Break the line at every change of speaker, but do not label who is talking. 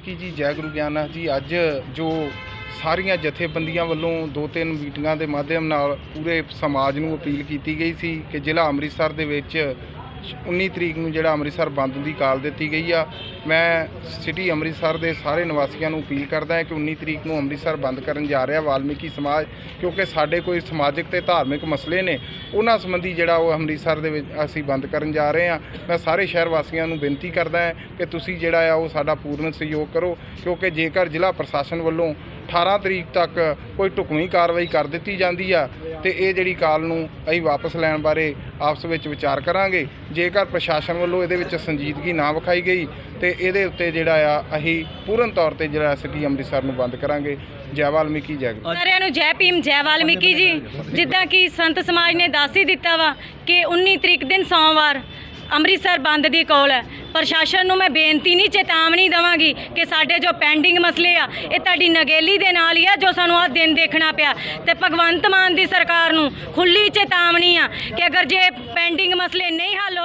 ਕੀ ਜੀ।
ਜੈ ਗੁਰੂ ਗਿਆਨਨਾਥ ਜੀ ਅੱਜ ਜੋ ਸਾਰੀਆਂ ਜਥੇਬੰਦੀਆਂ ਵੱਲੋਂ ਦੋ ਤਿੰਨ ਮੀਟਿੰਗਾਂ ਦੇ ਮਾਧਿਅਮ ਨਾਲ ਪੂਰੇ ਸਮਾਜ ਨੂੰ ਅਪੀਲ ਕੀਤੀ ਗਈ ਸੀ ਕਿ ਜ਼ਿਲ੍ਹਾ ਅੰਮ੍ਰਿਤਸਰ ਦੇ ਵਿੱਚ 19 ਤਰੀਕ ਨੂੰ ਜਿਹੜਾ ਅੰਮ੍ਰਿਤਸਰ ਬੰਦ ਦੀ ਕਾਲ ਦਿੱਤੀ ਗਈ ਆ। ਮੈਂ ਸਿਟੀ ਅੰਮ੍ਰਿਤਸਰ ਦੇ ਸਾਰੇ ਨਿਵਾਸੀਆਂ ਨੂੰ ਅਪੀਲ ਕਰਦਾ ਹਾਂ ਕਿ 19 ਤਰੀਕ ਨੂੰ ਅੰਮ੍ਰਿਤਸਰ ਬੰਦ ਕਰਨ ਜਾ ਰਿਹਾ ਵਾਲਮੀਕੀ ਸਮਾਜ, ਕਿਉਂਕਿ ਸਾਡੇ ਕੋਈ ਸਮਾਜਿਕ ਤੇ ਧਾਰਮਿਕ ਮਸਲੇ ਨੇ, ਉਹਨਾਂ ਸੰਬੰਧੀ ਜਿਹੜਾ ਉਹ ਅੰਮ੍ਰਿਤਸਰ ਦੇ ਵਿੱਚ ਅਸੀਂ ਬੰਦ ਕਰਨ ਜਾ ਰਹੇ ਹਾਂ। ਮੈਂ ਸਾਰੇ ਸ਼ਹਿਰ ਵਾਸੀਆਂ ਨੂੰ ਬੇਨਤੀ ਕਰਦਾ ਹਾਂ ਕਿ ਤੁਸੀਂ ਜਿਹੜਾ ਆ ਉਹ ਸਾਡਾ ਪੂਰਨ ਸਹਿਯੋਗ ਕਰੋ, ਕਿਉਂਕਿ ਜੇਕਰ ਜ਼ਿਲ੍ਹਾ ਪ੍ਰਸ਼ਾਸਨ ਵੱਲੋਂ 18 ਤਰੀਕ ਤੱਕ ਕੋਈ ਢੁਕਵੀਂ ਕਾਰਵਾਈ ਕਰ ਦਿੱਤੀ ਜਾਂਦੀ ਆ ਤੇ ਇਹ ਜਿਹੜੀ ਕਾਲ ਨੂੰ ਅਸੀਂ ਵਾਪਸ ਲੈਣ ਬਾਰੇ ਆਪਸ ਵਿੱਚ ਵਿਚਾਰ ਕਰਾਂਗੇ। ਜੇਕਰ ਪ੍ਰਸ਼ਾਸਨ ਵੱਲੋਂ ਇਹਦੇ ਵਿੱਚ ਸੰਜੀਦਗੀ ਨਾ ਵਿਖਾਈ ਗਈ ਤੇ ਇਹਦੇ ਉੱਤੇ ਜਿਹੜਾ ਆ, ਅਸੀਂ ਪੂਰਨ ਤੌਰ ਤੇ ਜਿਹੜਾ ਸਿਟੀ ਅੰਮ੍ਰਿਤਸਰ ਨੂੰ ਬੰਦ ਕਰਾਂਗੇ। ਜੈ ਵਾਲਮੀਕੀ, ਜੈ
ਸਾਰਿਆਂ ਨੂੰ ਜੈ ਭੀਮ, ਜੈ ਵਾਲਮੀਕੀ ਜੀ। ਜਿੱਦਾਂ ਕਿ ਸੰਤ ਸਮਾਜ ਨੇ ਦੱਸ ਹੀ ਦਿੱਤਾ ਵਾ ਕਿ 19 ਤਰੀਕ ਦਿਨ ਸੋਮਵਾਰ ਅੰਮ੍ਰਿਤਸਰ ਬੰਦ ਦੀ ਕੋਲ ਹੈ। ਪ੍ਰਸ਼ਾਸਨ ਨੂੰ ਮੈਂ ਬੇਨਤੀ ਨਹੀਂ, ਚੇਤਾਵਨੀ ਦਵਾਂਗੀ ਕਿ ਸਾਡੇ ਜੋ ਪੈਂਡਿੰਗ ਮਸਲੇ ਆ, ਇਹ ਤੁਹਾਡੀ ਨਗੇਲੀ ਦੇ ਨਾਲ ਹੀ ਆ ਜੋ ਸਾਨੂੰ ਆ ਦਿਨ ਦੇਖਣਾ ਪਿਆ। ਤੇ ਭਗਵੰਤ ਮਾਨ ਦੀ ਸਰਕਾਰ ਨੂੰ ਖੁੱਲੀ ਚੇਤਾਵਨੀ ਆ ਕਿ ਅਗਰ ਜੇ ਪੈਂਡਿੰਗ ਮਸਲੇ ਨਹੀਂ ਹੱਲ